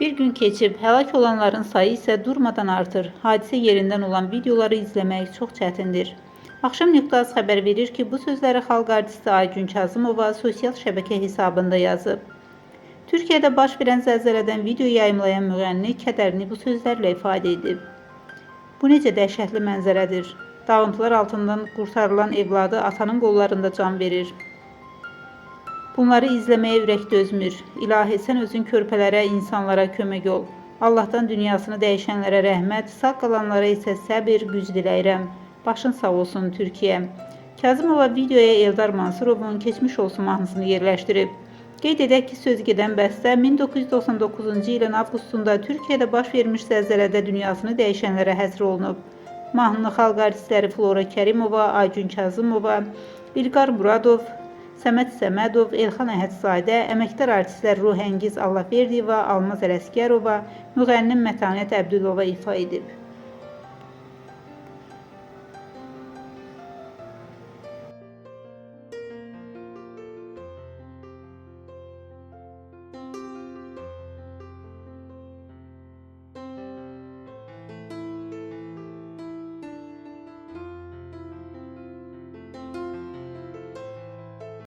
Bir gün keçib həlak olanların sayı isə durmadan artır. Hadisə yerindən olan videoları izləmək çox çətindir. Axşam Nüqtaz xəbər verir ki, bu sözləri xalq artisti Aygün Kazımova sosial şəbəkə hesabında yazıb. Türkiyədə baş verən zəlzələdən video yayımlayan müğənni kədərini bu sözlərlə ifadə edib. Bu necə dəhşətli mənzərədir. Dağıntılar altından qurtarılan evladı atanın qollarında can verir. Bunları izləməyə ürək dözmür. İlahi sən özün körpələrə, insanlara kömək ol. Allahdan dünyasını dəyişənlərə rəhmət, sağ qalanlara isə səbir, güc diləyirəm. Başın sağ olsun Türkiyə. Kazımova videoya Eldar Mansurovun keçmiş olsun mahnısını yerləşdirib. Qeyd edək ki, söz gedən bəstə 1999-cu ilin avqustunda Türkiyədə baş vermiş zəlzələdə dünyasını dəyişənlərə həsr olunub. Mahnını xalq artistləri Flora Kərimova, Aygün Kazımova, İlqar Muradov, Səməd Səmədov, Elxan Əhədzadə, əməkdar artistlər Ruhəngiz Allahverdiyeva, Almaz Ələsgərova, müğənnim Mətanət Əbdülova ifa edib.